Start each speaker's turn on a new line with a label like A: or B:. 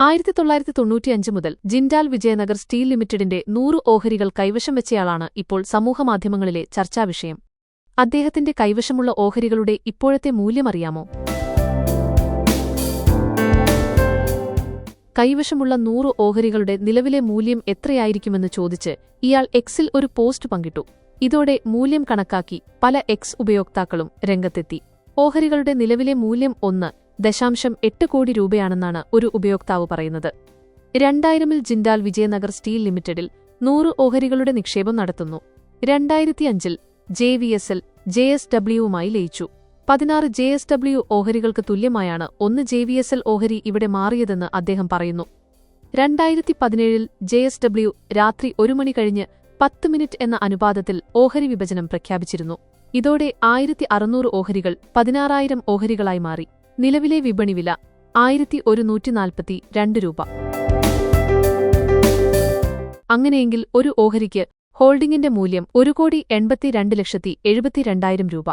A: ആയിരത്തി തൊള്ളായിരത്തി തൊണ്ണൂറ്റിയഞ്ച് മുതൽ ജിൻഡാൽ വിജയനഗർ സ്റ്റീൽ ലിമിറ്റഡിന്റെ നൂറ് ഓഹരികൾ കൈവശം വെച്ചയാളാണ് ഇപ്പോൾ സമൂഹമാധ്യമങ്ങളിലെ ചർച്ചാവിഷയം അദ്ദേഹത്തിന്റെ കൈവശമുള്ള ഓഹരികളുടെ ഇപ്പോഴത്തെ മൂല്യമറിയാമോ കൈവശമുള്ള നൂറ് ഓഹരികളുടെ നിലവിലെ മൂല്യം എത്രയായിരിക്കുമെന്ന് ചോദിച്ച് ഇയാൾ എക്സിൽ ഒരു പോസ്റ്റ് പങ്കിട്ടു. ഇതോടെ മൂല്യം കണക്കാക്കി പല എക്സ് ഉപയോക്താക്കളും രംഗത്തെത്തി. ഓഹരികളുടെ നിലവിലെ മൂല്യം ഒന്ന് ദശാംശം എട്ട് കോടി രൂപയാണെന്നാണ് ഒരു ഉപയോക്താവ് പറയുന്നത്. രണ്ടായിരമിൽ ജിൻഡാൽ വിജയനഗർ സ്റ്റീൽ ലിമിറ്റഡിൽ നൂറ് ഓഹരികളുടെ നിക്ഷേപം നടത്തുന്നു. രണ്ടായിരത്തിയഞ്ചിൽ J V S L J S ഡബ്ല്യുവുമായി ലയിച്ചു. പതിനാറ് ജെ എസ് ഡബ്ല്യു ഓഹരികൾക്ക് തുല്യമായാണ് ഒന്ന് ജെ വി എസ് എൽ ഓഹരി ഇവിടെ മാറിയതെന്ന് അദ്ദേഹം പറയുന്നു. രണ്ടായിരത്തി പതിനേഴിൽ ജെ എസ് ഡബ്ല്യു രാത്രി ഒരു മണി കഴിഞ്ഞ് പത്ത് മിനിറ്റ് എന്ന അനുപാതത്തിൽ ഓഹരി വിഭജനം പ്രഖ്യാപിച്ചിരുന്നു. ഇതോടെ ആയിരത്തി അറുന്നൂറ് ഓഹരികൾ പതിനാറായിരം ഓഹരികളായി മാറി. നിലവിലെ വിപണി വില ആയിരത്തി ഒരുന്നൂറ്റി നാൽപ്പത്തി രണ്ട് രൂപ. അങ്ങനെയെങ്കിൽ ഒരു ഓഹരിക്ക് ഹോൾഡിംഗിന്റെ മൂല്യം ഒരു കോടി എൺപത്തിരണ്ട് ലക്ഷത്തി എഴുപത്തിരണ്ടായിരം രൂപ.